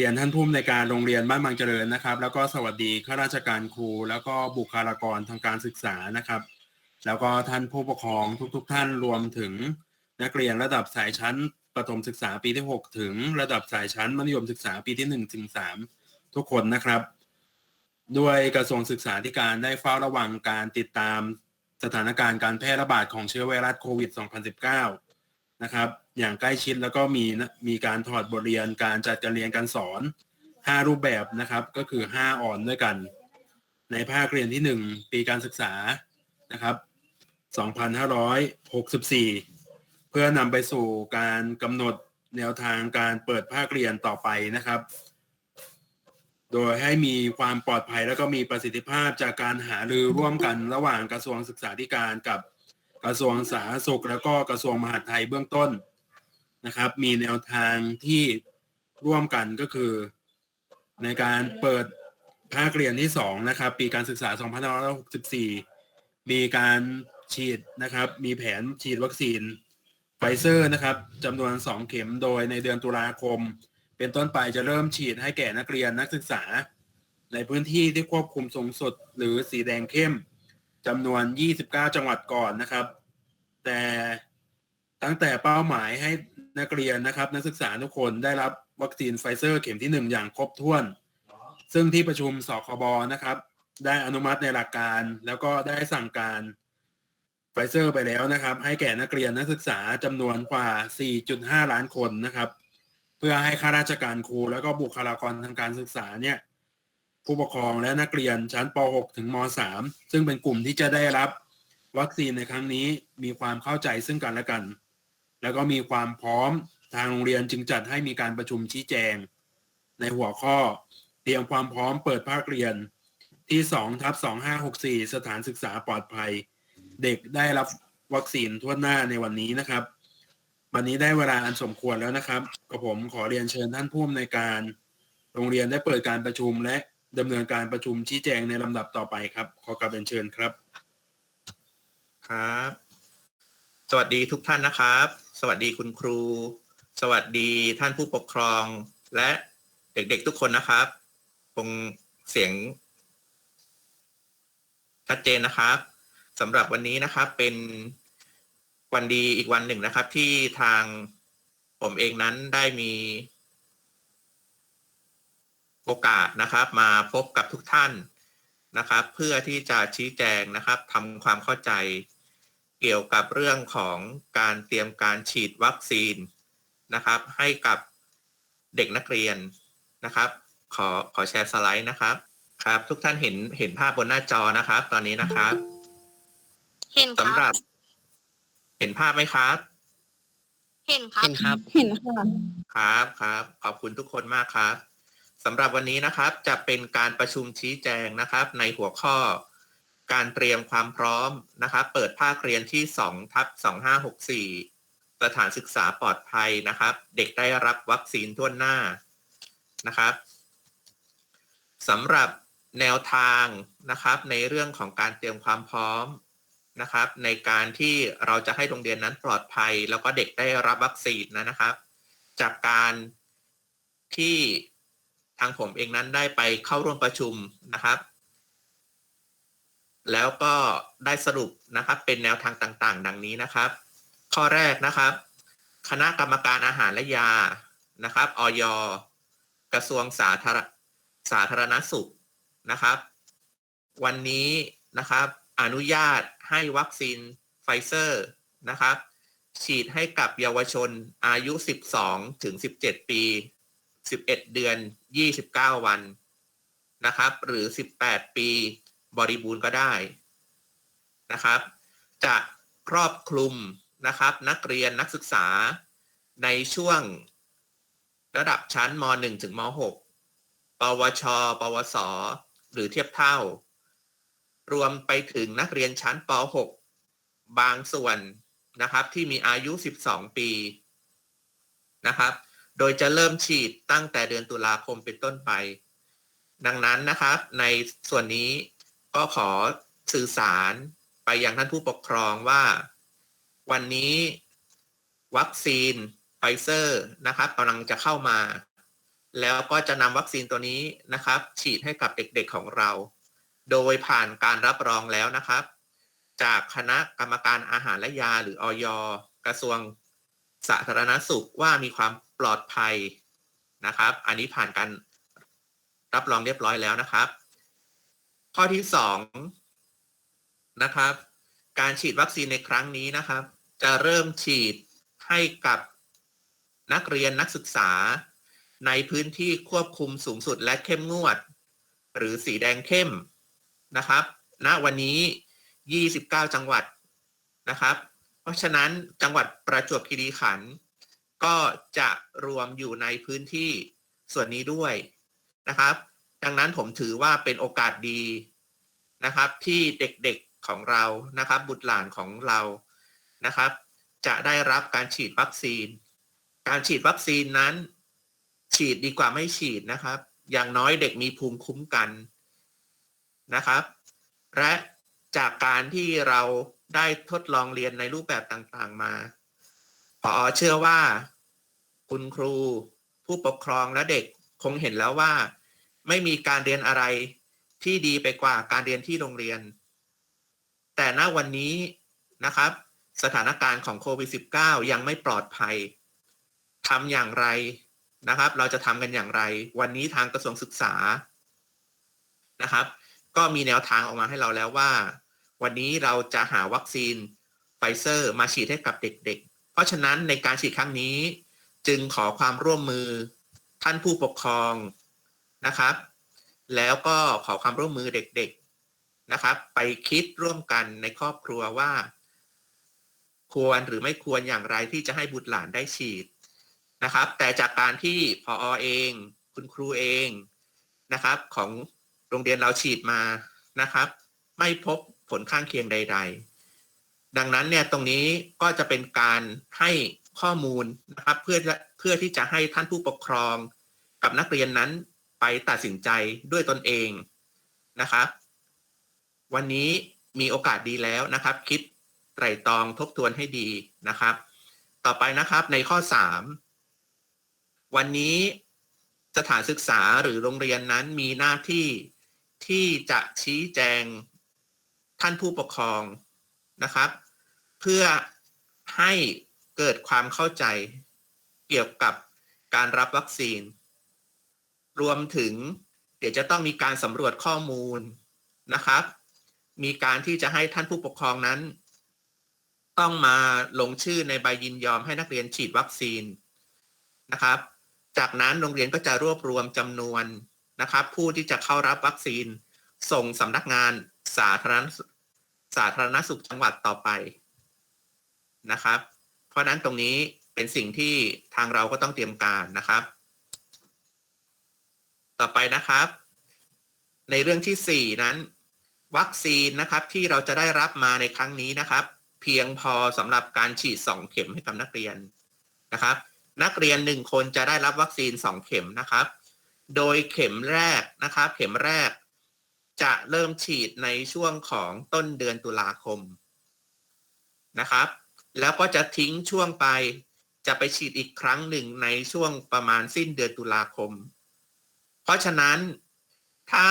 รียนท่านผู้อำนวยการโรงเรียนบ้านบางเจริญนะครับ แล้วก็สวัสดีข้าราชการครู แล้วก็บุคลากรทางการศึกษานะครับ แล้วก็ท่านผู้ปกครองทุกๆท่านรวมถึงนักเรียนระดับสายชั้นประถมศึกษาปีที่ 6 ถึงระดับสายชั้นมัธยมศึกษาปีที่ 1 ถึง 3 ทุกคนนะครับ ด้วยกระทรวงศึกษาธิการได้เฝ้าระวังการติดตามสถานการณ์การแพร่ระบาดของเชื้อไวรัสโควิด 2019 นะครับ อย่างใกล้ชิดแล้วก็มีมีการถอดบทเรียนการจัดการเรียนการสอน 5 รูปแบบนะครับ ก็คือ 5อ่อนด้วยกัน ในภาคเรียนที่ 1 ปีการศึกษานะครับ 2564 เพื่อนำไปสู่การกำหนดแนวทางการเปิดภาคเรียนต่อไปนะครับ โดยให้มีความปลอดภัยแล้วก็มีประสิทธิภาพจากการหารือร่วมกันระหว่างกระทรวงศึกษาธิการกับ กระทรวงสาธารณสุข แล้วก็กระทรวงมหาดไทยเบื้องต้นนะครับ มีแนวทางที่ร่วมกันก็คือ ในการเปิดภาคเรียนที่2นะครับ ปีการศึกษา 2564 มีการฉีดนะครับ มีแผนฉีดวัคซีนไฟเซอร์นะครับจำนวน 2 เข็มโดยในเดือนตุลาคม เป็นต้นไปจะเริ่มฉีดให้แก่นักเรียนนักศึกษา ในพื้นที่ที่ควบคุมสูงสุดหรือสีแดงเข้ม จำนวน 29 จังหวัดก่อนนะครับ แต่ตั้งแต่เป้าหมายให้นักเรียนนะครับ นักศึกษาทุกคนได้รับวัคซีนไฟเซอร์เข็มที่ 1 อย่างครบถ้วน ซึ่งที่ประชุมสคบนะครับ ได้อนุมัติในหลักการแล้วก็ได้สั่งการไฟเซอร์ไปแล้วนะครับ ให้แก่นักเรียนนักศึกษาจำนวนกว่า 4.5 ล้านคนนะครับ เพื่อให้ข้าราชการครู แล้วก็บุคลากรทางการศึกษาเนี่ย ผู้ปกครองและนักเรียนชั้นป .6 ถึงม .3 ซึ่งเป็นกลุ่มที่จะได้รับวัคซีนในครั้งนี้มีความเข้าใจซึ่งกันและกัน แล้วก็มีความพร้อมทางโรงเรียนจึงจัดให้มีการประชุมชี้แจง ในหัวข้อเตรียมความพร้อมเปิดภาคเรียนที่2ทับ2564 สถานศึกษาปลอดภัย เด็กได้รับวัคซีนทั่วหน้าในวันนี้นะครับ วันนี้ได้เวลาอันสมควรแล้วนะครับกับผมขอเรียนเชิญท่านผู้อำนวยการ โรงเรียนได้เปิดการประชุมและ ดำเนินการประชุมชี้แจงในลำดับต่อไปครับ ขอกราบเรียนเชิญครับ ครับ สวัสดีทุกท่านนะครับ สวัสดีคุณครู สวัสดีท่านผู้ปกครอง และเด็กๆทุกคนนะครับคงเสียงชัดเจนนะครับสำหรับวันนี้นะครับเป็นวันดีอีกวันหนึ่งนะครับ ที่ทางผมเองนั้นได้มี โอกาสนะครับ มาพบกับทุกท่านนะครับ เพื่อที่จะชี้แจงนะครับทำความเข้าใจเกี่ยวกับเรื่องของการเตรียมการฉีดวัคซีนนะครับ ให้กับเด็กนักเรียนนะครับ ขอขอแชร์สไลด์นะครับครับ ทุกท่านเห็นเห็นภาพบนหน้าจอนะครับ ตอนนี้นะครับ เห็นคสำหรัรับ บเห็นภาพไหมครับ เห็นครับ เห็นครับ เห็นค่ะ ครับครับ ขอบคุณทุกคนมากครับ สำหรับวันนี้นะครับจะเป็นการประชุมชี้แจงนะครับ ในหัวข้อการเตรียมความพร้อมนะครับ เปิดภาคเรียนที่2ทับ2564 สถานศึกษาปลอดภัยนะครับ เด็กได้รับวัคซีนทั่วหน้านะครับสำหรับแนวทางนะครับ ในเรื่องของการเตรียมความพร้อมนะครับ ในการที่เราจะให้โรงเรียนนั้นปลอดภัย แล้วก็เด็กได้รับวัคซีนนะนะครับ จากการที่ ทางผมเองนั้นได้ไปเข้าร่วมประชุมนะครับ แล้วก็ได้สรุปนะครับเป็นแนวทางต่างๆ ดังนี้นะครับ ข้อแรกนะครับ คณะกรรมการอาหารและยานะครับออยกระทรวงสาธารสาธารณสุขนะครับ วันนี้นะครับ อนุญาตให้วัคซีนไฟเซอร์นะครับ ฉีดให้กับเยาวชนอายุ 12 ถึง 17 ปี 11 เดือน 29 วันนะครับ หรือ 18 ปีบริบูรณ์ก็ได้นะครับ จะครอบคลุมนะครับนักเรียนนักศึกษาในช่วงระดับชั้นม .1 ถึงม .6 ปวช ปวส หรือเทียบเท่า รวมไปถึงนักเรียนชั้นป .6 บางส่วนนะครับที่มีอายุ 12 ปีนะครับ โดยจะเริ่มฉีดตั้งแต่เดือนตุลาคมเป็นต้นไป ดังนั้นนะครับ ในส่วนนี้ก็ขอสื่อสารไปยังท่านผู้ปกครองว่า วันนี้วัคซีนไฟเซอร์นะครับกำลังจะเข้ามา แล้วก็จะนำวัคซีนตัวนี้นะครับ ฉีดให้กับเด็กๆของเรา โดยผ่านการรับรองแล้วนะครับ จากคณะกรรมการอาหารและยาหรืออยกระทรวงสาธารณสุขว่ามีความ ปลอดภัยนะครับ อันนี้ผ่านการรับรองเรียบร้อยแล้วนะครับ ข้อที่สองนะครับ การฉีดวัคซีนในครั้งนี้นะครับ จะเริ่มฉีดให้กับนักเรียนนักศึกษา ในพื้นที่ควบคุมสูงสุดและเข้มงวด หรือสีแดงเข้มนะครับณวันนี้ 29 จังหวัดนะครับ เพราะฉะนั้นจังหวัดประจวบคีรีขันธ์ ก็จะรวมอยู่ในพื้นที่ส่วนนี้ด้วยนะครับ ดังนั้นผมถือว่าเป็นโอกาสดีนะครับ ที่เด็กๆของเรานะครับ บุตรหลานของเรานะครับ จะได้รับการฉีดวัคซีน การฉีดวัคซีนนั้น ฉีดดีกว่าไม่ฉีดนะครับ อย่างน้อยเด็กมีภูมิคุ้มกันนะครับ และจากการที่เราได้ทดลองเรียนในรูปแบบต่างๆมา พอเชื่อว่า คุณครู ผู้ปกครองและเด็กคงเห็นแล้วว่า ไม่มีการเรียนอะไรที่ดีไปกว่าการเรียนที่โรงเรียน แต่ณวันนี้นะครับ สถานการณ์ของโควิด -19 ยังไม่ปลอดภัยทำอย่างไรนะครับ เราจะทำกันอย่างไร วันนี้ทางกระทรวงศึกษานะครับ ก็มีแนวทางออกมาให้เราแล้วว่า วันนี้เราจะหาวัคซีนไฟเซอร์มาฉีดให้กับเด็ก เพราะฉะนั้นในการฉีดครั้งนี้ จึงขอความร่วมมือท่านผู้ปกครองนะครับ แล้วก็ขอความร่วมมือเด็กๆนะครับ ไปคิดร่วมกันในครอบครัวว่า ควรหรือไม่ควรอย่างไรที่จะให้บุตรหลานได้ฉีดนะครับ แต่จากการที่พอเอง คุณครูเองนะครับ ของโรงเรียนเราฉีดมานะครับ ไม่พบผลข้างเคียงใด ๆ ดังนั้นเนี่ยตรงนี้ก็จะเป็นการให้ข้อมูลนะครับเพื่อเพื่อที่จะให้ท่านผู้ปกครองกับนักเรียนนั้นไปตัดสินใจด้วยตนเองนะครับ วันนี้มีโอกาสดีแล้วนะครับ คิดไตร่ตรองทบทวนให้ดีนะครับ ต่อไปนะครับในข้อ 3 วันนี้สถานศึกษาหรือโรงเรียนนั้นมีหน้าที่ที่จะชี้แจงท่านผู้ปกครอง นะครับ เพื่อให้เกิดความเข้าใจเกี่ยวกับการรับวัคซีน รวมถึงเดี๋ยวจะต้องมีการสำรวจข้อมูลนะครับ มีการที่จะให้ท่านผู้ปกครองนั้น ต้องมาลงชื่อในใบยินยอมให้นักเรียนฉีดวัคซีนนะครับ จากนั้นโรงเรียนก็จะรวบรวมจำนวนนะครับ ผู้ที่จะเข้ารับวัคซีน ส่งสำนักงานสาธารณ สาธารณสุขจังหวัดต่อไปนะครับ เพราะนั้นตรงนี้เป็นสิ่งที่ทางเราก็ต้องเตรียมการนะครับ ต่อไปนะครับ ในเรื่องที่ 4 นั้น วัคซีนนะครับที่เราจะได้รับมาในครั้งนี้นะครับ เพียงพอสำหรับการฉีด 2 เข็มให้กับนักเรียนนะครับ นักเรียน 1 คนจะได้รับวัคซีน 2 เข็มนะครับ โดยเข็มแรกนะครับ เข็มแรก จะเริ่มฉีดในช่วงของต้นเดือนตุลาคมนะครับ แล้วก็จะทิ้งช่วงไปจะไปฉีดอีกครั้งหนึ่งในช่วงประมาณสิ้นเดือนตุลาคม เพราะฉะนั้นถ้า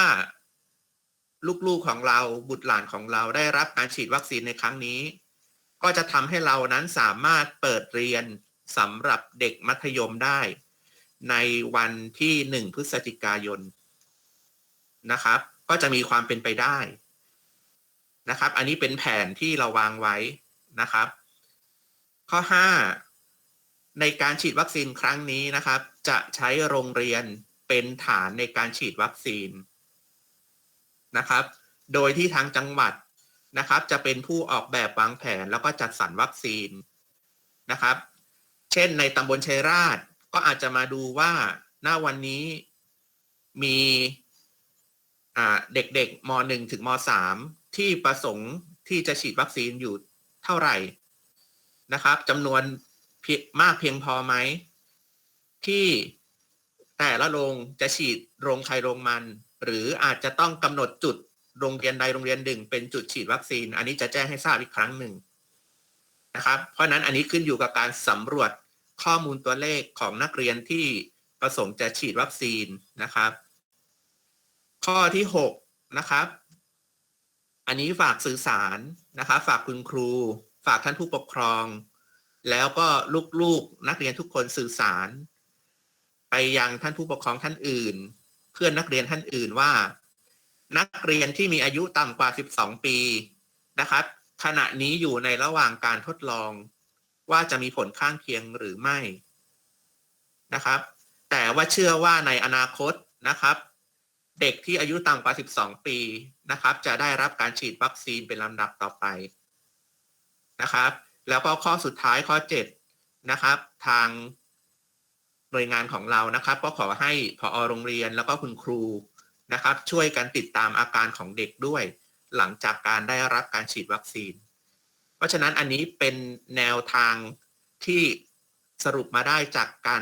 ลูกๆของเราบุตรหลานของเราได้รับการฉีดวัคซีนในครั้งนี้ ก็จะทำให้เรานั้นสามารถเปิดเรียนสำหรับเด็กมัธยมได้ ในวันที่หนึ่งพฤศจิกายนนะครับ ก็จะมีความเป็นไปได้นะครับ อันนี้เป็นแผนที่เราวางไว้นะครับ ข้อ 5 ในการฉีดวัคซีนครั้งนี้นะครับ จะใช้โรงเรียนเป็นฐานในการฉีดวัคซีนนะครับ โดยที่ทางจังหวัดนะครับ จะเป็นผู้ออกแบบวางแผนแล้วก็จัดสรรวัคซีนนะครับ เช่นในตำบลชัยราชก็อาจจะมาดูว่า หน้าวันนี้มี เด็กๆม .1 ถึงม .3 ที่ประสงค์ที่จะฉีดวัคซีนอยู่เท่าไหร่นะครับจำนวนมากเพียงพอไหม ที่แต่ละโรงจะฉีดโรงใครโรงมัน หรืออาจจะต้องกำหนดจุดโรงเรียนใดโรงเรียนหนึ่งเป็นจุดฉีดวัคซีน อันนี้จะแจ้งให้ทราบอีกครั้งหนึ่งนะครับ เพราะนั้นอันนี้ขึ้นอยู่กับการสำรวจข้อมูลตัวเลขของนักเรียนที่ประสงค์จะฉีดวัคซีนนะครับ ข้อที่หกนะครับ อันนี้ฝากสื่อสารนะครับฝากคุณครู ฝากท่านผู้ปกครอง แล้วก็ลูกๆนักเรียนทุกคนสื่อสาร ไปยังท่านผู้ปกครองท่านอื่น เพื่อนนักเรียนท่านอื่นว่า นักเรียนที่มีอายุต่ำกว่า 12 ปีนะครับ ขณะนี้อยู่ในระหว่างการทดลอง ว่าจะมีผลข้างเคียงหรือไม่นะครับ แต่ว่าเชื่อว่าในอนาคตนะครับ เด็กที่อายุต่ำกว่า 12 ปีนะครับ จะได้รับการฉีดวัคซีนเป็นลำดับต่อไปนะครับ แล้วก็ข้อสุดท้ายข้อ 7 นะครับ ทางหน่วยงานของเรานะครับ ก็ขอให้ผอโรงเรียนแล้วก็คุณครูนะครับ ช่วยกันติดตามอาการของเด็กด้วย หลังจากการได้รับการฉีดวัคซีน เพราะฉะนั้นอันนี้เป็นแนวทางที่สรุปมาได้จากการ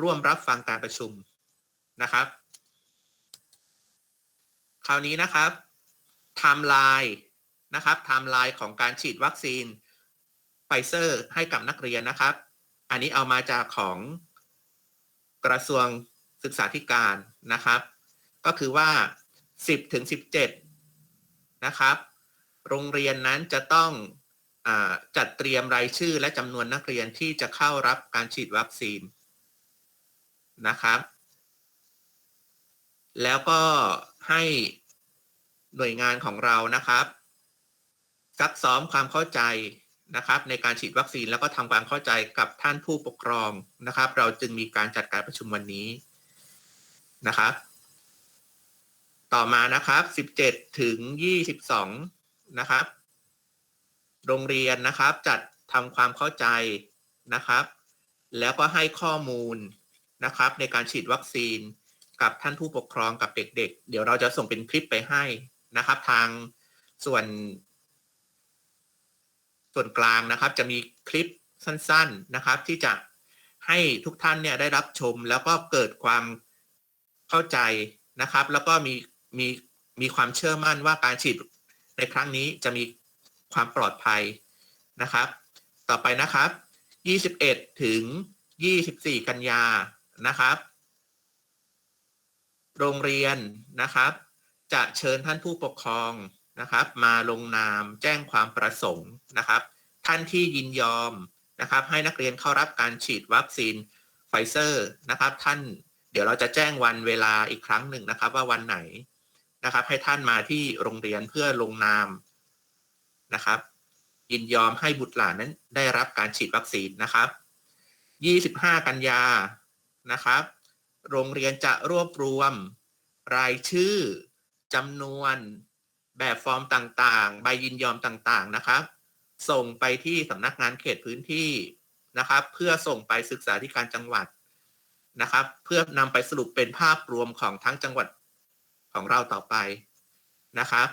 ร่วมรับฟังการประชุมนะครับ คราวนี้นะครับไทม์ไลน์นะครับไทม์ไลน์ของการฉีดวัคซีนไฟเซอร์ให้กับนักเรียนนะครับ อันนี้เอามาจากของกระทรวงศึกษาธิการนะครับ ก็คือว่า 10ถึง17 นะครับ โรงเรียนนั้นจะต้องอจัดเตรียมรายชื่อและจำนวนนักเรียนที่จะเข้ารับการฉีดวัคซีนนะครับ แล้วก็ ให้หน่วยงานของเรานะครับ ซักซ้อมความเข้าใจนะครับ ในการฉีดวัคซีนแล้วก็ทำความเข้าใจกับท่านผู้ปกครองนะครับ เราจึงมีการจัดการประชุมวันนี้นะครับ ต่อมานะครับ 17 ถึง 22 นะครับ โรงเรียนนะครับจัดทำความเข้าใจนะครับ แล้วก็ให้ข้อมูลนะครับ ในการฉีดวัคซีน กับท่านผู้ปกครองกับเด็กๆเดี๋ยวเราจะส่งเป็นคลิปไปให้นะครับ ทางส่วน ส่วนกลางนะครับ จะมีคลิปสั้น ๆนะครับ ที่จะให้ทุกท่านเนี่ยได้รับชม แล้วก็เกิดความเข้าใจนะครับ แล้วก็มีมีมีความเชื่อมั่นว่าการฉีดในครั้งนี้จะมีความปลอดภัยนะครับ ต่อไปนะครับ 21 ถึง 24 กันยานะครับ โรงเรียนนะครับ จะเชิญท่านผู้ปกครองนะครับ มาลงนามแจ้งความประสงค์นะครับ ท่านที่ยินยอมนะครับ ให้นักเรียนเข้ารับการฉีดวัคซีนไฟเซอร์นะครับ ท่านเดี๋ยวเราจะแจ้งวันเวลาอีกครั้งหนึ่งนะครับ ว่าวันไหนนะครับ ให้ท่านมาที่โรงเรียนเพื่อลงนามนะครับ ยินยอมให้บุตรหลานนั้นได้รับการฉีดวัคซีนนะครับ 25 กันยานะครับ โรงเรียนจะรวบรวม รายชื่อจำนวนแบบฟอร์มต่างๆ ใบยินยอมต่างๆนะครับ ส่งไปที่สำนักงานเขตพื้นที่นะครับ เพื่อส่งไปศึกษาธิการจังหวัดนะครับ เพื่อนำไปสรุปเป็นภาพรวมของทั้งจังหวัดของเราต่อไปนะครับ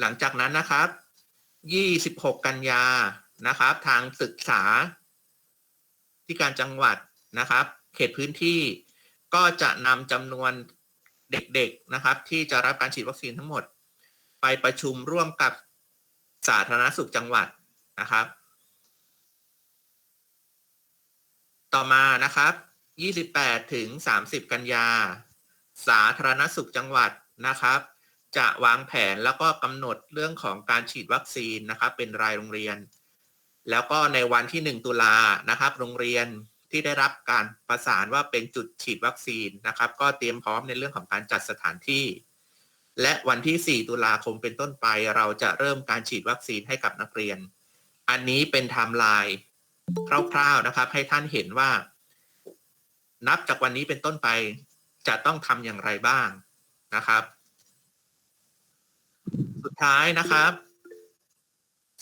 หลังจากนั้นนะครับ 26 กันยานะครับ ทางศึกษา ที่การจังหวัดนะครับ เขตพื้นที่ก็จะนำจำนวนเด็กๆนะครับ ที่จะรับการฉีดวัคซีนทั้งหมด ไปประชุมร่วมกับสาธารณสุขจังหวัดนะครับ ต่อมานะครับ 28 ถึง 30 กันยา สาธารณสุขจังหวัดนะครับ จะวางแผนแล้วก็กำหนดเรื่องของการฉีดวัคซีนนะครับ เป็นรายโรงเรียน แล้วก็ในวันที่ 1 ตุลานะครับ โรงเรียนที่ได้รับการประสานว่าเป็นจุดฉีดวัคซีนนะครับ ก็เตรียมพร้อมในเรื่องของการจัดสถานที่ และวันที่ 4 ตุลาคมเป็นต้นไปเราจะเริ่มการฉีดวัคซีนให้กับนักเรียน อันนี้เป็นไทม์ไลน์คร่าวๆนะครับ ให้ท่านเห็นว่า นับจากวันนี้เป็นต้นไปจะต้องทำอย่างไรบ้างนะครับ สุดท้ายนะครับ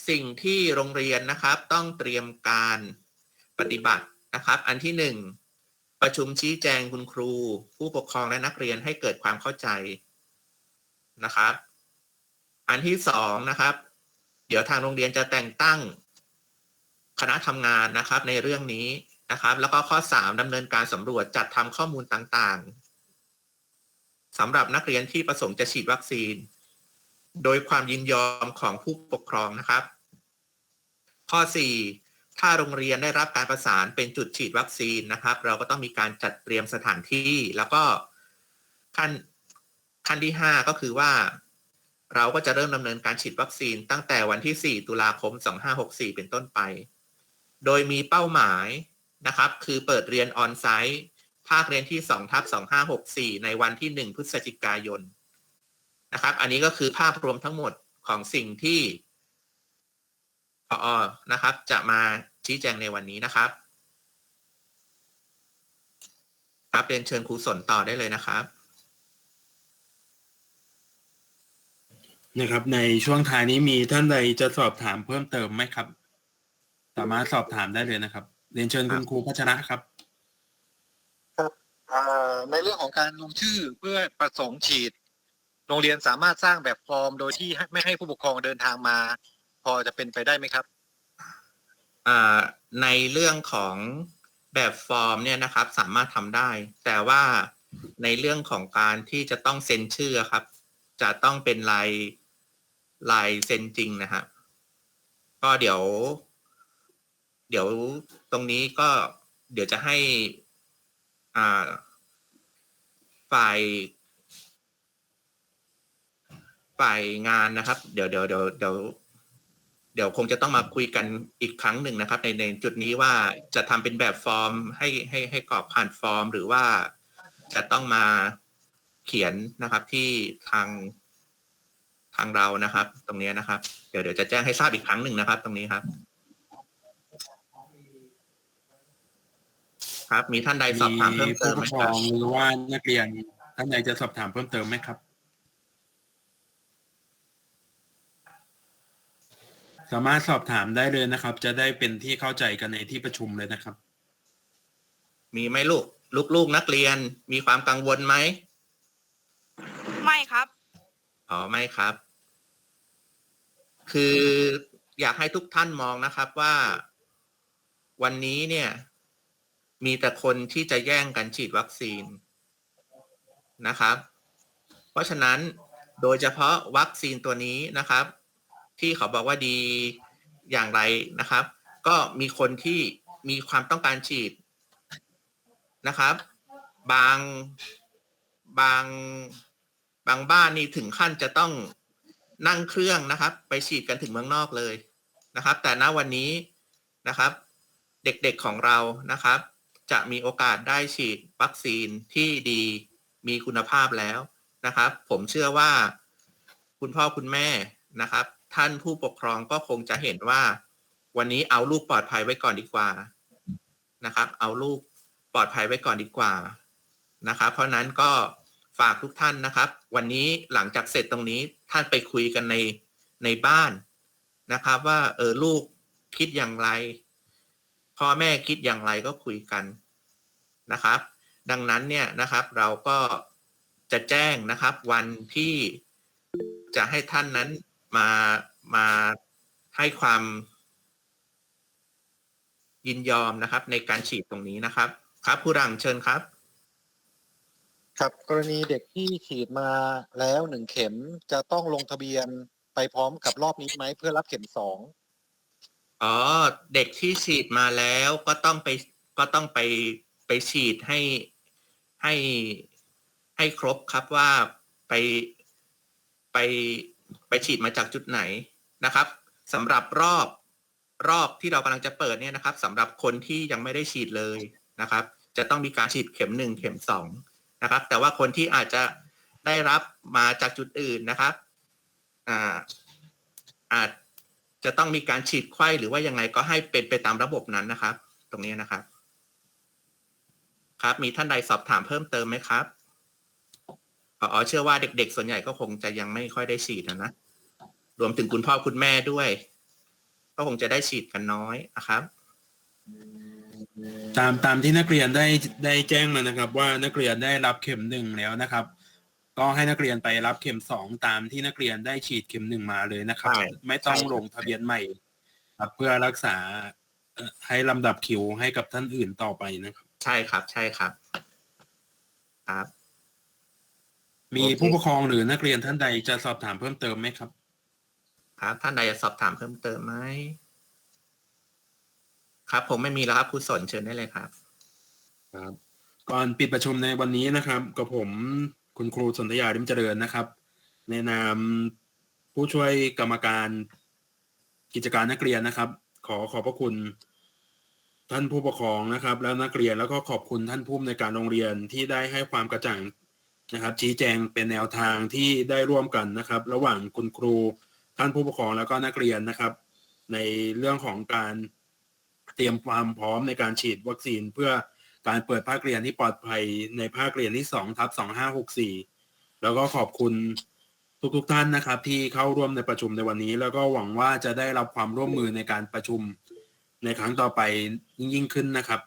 สิ่งที่โรงเรียนนะครับต้องเตรียมการปฏิบัตินะครับ อันที่หนึ่งประชุมชี้แจงคุณครู ผู้ปกครองและนักเรียนให้เกิดความเข้าใจนะครับ อันที่สองนะครับ เดี๋ยวทางโรงเรียนจะแต่งตั้งคณะทำงานนะครับในเรื่องนี้นะครับ แล้วก็ข้อสามดำเนินการสำรวจจัดทำข้อมูลต่างๆสำหรับนักเรียนที่ประสงค์จะฉีดวัคซีน โดยความยินยอมของผู้ปกครองนะครับ ข้อสี่ถ้าโรงเรียนได้รับการประสานเป็นจุดฉีดวัคซีนนะครับ เราก็ต้องมีการจัดเตรียมสถานที่ แล้วก็ขั้นขั้นที่ห้าก็คือว่า เราก็จะเริ่มดำเนินการฉีดวัคซีนตั้งแต่วันที่ 4 ตุลาคม 2564 เป็นต้นไป โดยมีเป้าหมายนะครับ คือเปิดเรียนออนไซต์ภาคเรียนที่2ทับ2564 ในวันที่ 1 พฤศจิกายนนะครับ อันนี้ก็คือภาพรวมทั้งหมดของสิ่งที่ พอนะครับ จะมาชี้แจงในวันนี้นะครับ ครับเรียนเชิญครูสนต่อได้เลยนะครับนะครับ ในช่วงท้ายนี้มีท่านใดจะสอบถามเพิ่มเติมไหมครับ สามารถสอบถามได้เลยนะครับ เรียนเชิญคุณครูพัชระครับอ่าในเรื่องของการลงชื่อเพื่อประสงค์ฉีด โรงเรียนสามารถสร้างแบบฟอร์มโดยที่ให้ไม่ให้ผู้ปกครองเดินทางมา พอจะเป็นไปได้ไหมครับ อ่าในเรื่องของแบบฟอร์มเนี่ยนะครับ สามารถทำได้ แต่ว่าในเรื่องของการที่จะต้องเซ็นชื่อครับ จะต้องเป็นลายลายเซ็นจริงนะครับก็เดี๋ยว เดี๋ยวตรงนี้ก็เดี๋ยวจะให้อ่าฝ่ายฝ่ายงานนะครับ เดี๋ยวเดี๋ยวเดี๋ยวเดี๋ยว เดี๋ยวคงจะต้องมาคุยกันอีกครั้งหนึ่งนะครับ ในในจุดนี้ว่าจะทำเป็นแบบฟอร์มให้ให้ให้กรอกผ่านฟอร์ม หรือว่าจะต้องมาเขียนนะครับที่ทางทางเรานะครับ ตรงนี้นะครับ เดี๋ยวเดี๋ยวจะแจ้งให้ทราบอีกครั้งหนึ่งนะครับ ตรงนี้ครับ ครับ มีท่านใดสอบถามเพิ่มเติมไหมครับหรือว่านักเรียนท่านใดจะสอบถามเพิ่มเติมไหมครับ สามารถสอบถามได้เลยนะครับ จะได้เป็นที่เข้าใจกันในที่ประชุมเลยนะครับ มีไหมลูก ลูกๆนักเรียนมีความกังวลไหมไม่ครับอ๋อไม่ครับ คืออยากให้ทุกท่านมองนะครับว่า วันนี้เนี่ย มีแต่คนที่จะแย่งกันฉีดวัคซีนนะครับ เพราะฉะนั้นโดยเฉพาะวัคซีนตัวนี้นะครับ ที่เขาบอกว่าดีอย่างไรนะครับ ก็มีคนที่มีความต้องการฉีดนะครับ บางบางบางบ้านนี่ถึงขั้นจะต้องนั่งเครื่องนะครับ ไปฉีดกันถึงเมืองนอกเลยนะครับ แต่ณวันนี้นะครับ เด็กๆของเรานะครับ จะมีโอกาสได้ฉีดวัคซีนที่ดีมีคุณภาพแล้วนะครับ ผมเชื่อว่า คุณพ่อคุณแม่นะครับ ท่านผู้ปกครองก็คงจะเห็นว่า วันนี้เอาลูกปลอดภัยไว้ก่อนดีกว่านะครับ เอาลูกปลอดภัยไว้ก่อนดีกว่านะครับ เพราะนั้นก็ฝากทุกท่านนะครับ วันนี้หลังจากเสร็จตรงนี้ท่านไปคุยกันในในบ้านนะครับ ว่าเออลูกคิดอย่างไรพ่อแม่คิดอย่างไรก็คุยกันนะครับ ดังนั้นเนี่ยนะครับเราก็จะแจ้งนะครับ วันที่จะให้ท่านนั้น มามาให้ความ ยินยอมนะครับ ในการฉีดตรงนี้นะครับ ครับผู้รังเชิญครับ ครับกรณีเด็กที่ฉีดมาแล้วหนึ่งเข็มจะต้องลงทะเบียนไปพร้อมกับรอบนี้ไหมเพื่อรับเข็มสองอ๋อเด็กที่ฉีดมาแล้วก็ต้องไปก็ต้องไปไปฉีดให้ให้ให้ครบครับว่าไปไปไป ฉีดมาจากจุดไหนนะครับสำหรับรอบรอบที่เรากำลังจะเปิดเนี่ยนะครับสำหรับคนที่ยังไม่ได้ฉีดเลยนะครับ จะต้องมีการฉีดเข็มหนึ่งเข็มสองนะครับ แต่ว่าคนที่อาจจะได้รับมาจากจุดอื่นนะครับอ่าอาจจะต้องมีการฉีดไข้หรือว่ายังไงก็ให้เป็นไปตามระบบนั้นนะครับ ตรงนี้นะครับ ครับ มีท่านใดสอบถามเพิ่มเติมไหมครับพอเชื่อว่าเด็กๆ ส่วนใหญ่ก็คงจะยังไม่ค่อยได้ฉีดนะนะ รวมถึงคุณพ่อคุณแม่ด้วย ก็คงจะได้ฉีดกันน้อยนะครับ ตามตามที่นักเรียนได้ได้แจ้งมานะครับ ว่านักเรียนได้รับเข็มหนึ่งแล้วนะครับ ก็ให้นักเรียนไปรับเข็มสองตามที่นักเรียนได้ฉีดเข็มหนึ่งมาเลยนะครับ ใช่ ไม่ต้องใช่ลงทะเบียนใหม่ครับเพื่อรักษาเอ่อให้ลำดับคิวให้กับท่านอื่นต่อไปนะครับ ใช่ครับ ใช่ครับ ครับ มีโอเคผู้ปกครองหรือนักเรียนท่านใดจะสอบถามเพิ่มเติมไหมครับ ครับ ท่านใดจะสอบถามเพิ่มเติมไหมครับ ผมไม่มีแล้วครับครูสนเชิญได้เลยครับ ครับ ก่อนปิดประชุมในวันนี้นะครับกับผมคุณครูสนธยาริมเจริญนะครับ ในนามผู้ช่วยกรรมการกิจการนักเรียนนะครับ ขอขอบพระคุณท่านผู้ปกครองนะครับ แล้วนักเรียนแล้วก็ขอบคุณท่านผู้อำนวยการโรงเรียนที่ได้ให้ความกระจ่างนะครับ ชี้แจงเป็นแนวทางที่ได้ร่วมกันนะครับ ระหว่างคุณครู ท่านผู้ปกครองแล้วก็นักเรียนนะครับ ในเรื่องของการเตรียมความพร้อมในการฉีดวัคซีนเพื่อการเปิดภาคเรียนที่ปลอดภัยในภาคเรียนที่2ทับ2564 แล้วก็ขอบคุณทุกๆทท่านนะครับ ที่เข้าร่วมในประชุมในวันนี้ แล้วก็หวังว่าจะได้รับความร่วมมือในการประชุมในครั้งต่อไปยิ่งยิ่งขึ้นนะครับ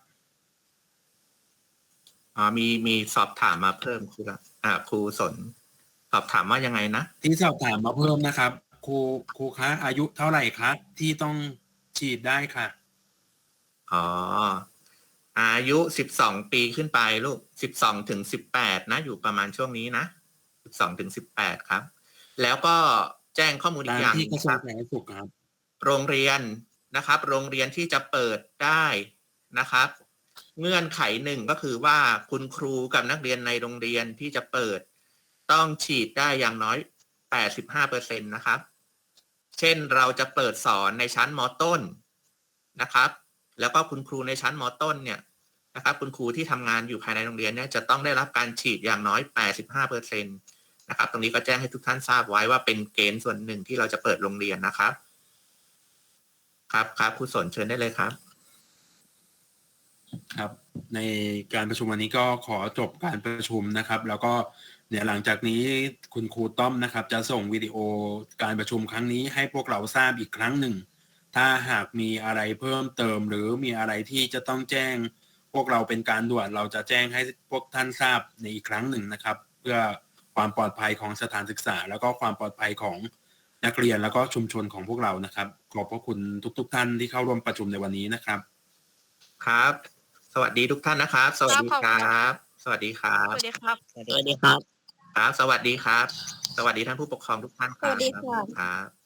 อ่ามีมีสอบถามมาเพิ่มครูละอ่าครูสน สอบถามว่ายังไงนะที่สอบถามมาเพิ่มนะครับ ครูครูคะอายุเท่าไหร่คะที่ต้องฉีดได้ค่ะ อ๋อ อายุสิบสองปีขึ้นไปลูกสิบสองถึงสิบแปดนะ อยู่ประมาณช่วงนี้นะสิบสองถึงสิบแปดครับ แล้วก็แจ้งข้อมูลอีตากมอย่างหที่นึ่กระงทรวคงรับสาธารณสุขครับ โรงเรียนนะครับ โรงเรียนที่จะเปิดได้นะครับ เงื่อนไขหนึ่งก็คือว่าคุณครูกับนักเรียนในโรงเรียนที่จะเปิด ต้องฉีดได้อย่างน้อย85%นะครับ เช่นเราจะเปิดสอนในชั้นมต้นนะครับ แล้วก็คุณครูในชั้นมต้นเนี่ยนะครับ คุณครูที่ทำงานอยู่ภายในโรงเรียนเนี่ยจะต้องได้รับการฉีดอย่างน้อย 85%นะครับ ตรงนี้ก็แจ้งให้ทุกท่านทราบไว้ว่าเป็นเกณฑ์ส่วนหนึ่งที่เราจะเปิดโรงเรียนนะครับ ครับครับครูสนเชิญได้เลยครับ ครับ ในการประชุมวันนี้ก็ขอจบการประชุมนะครับ แล้วก็ เดี๋ยวหลังจากนี้คุณครูต้อมนะครับ จะส่งวิดีโอการประชุมครั้งนี้ให้พวกเราทราบอีกครั้งหนึ่ง ถ้าหากมีอะไรเพิ่มเติม หรือมีอะไรที่จะต้องแจ้ง พวกเราเป็นการด่วนเราจะแจ้งให้พวกท่านทราบในอีกครั้งหนึ่งนะครับ เพื่อความปลอดภัยของสถานศึกษา แล้วก็ความปลอดภัยของนักเรียนแล้วก็ชุมชนของพวกเรานะครับ ขอบพระคุณทุกๆท่านที่เข้าร่วมประชุมในวันนี้นะครับ ครับ สวัสดีทุกท่านนะครับ สวัสดีคครัรับสวัสดีครัสบวัสดีครับ สวัสดีครับ ครับ สวัสดีครับ สวัสดีท่านผู้ปกครองทุกท่านครับสวัสดีค่ะ ครับ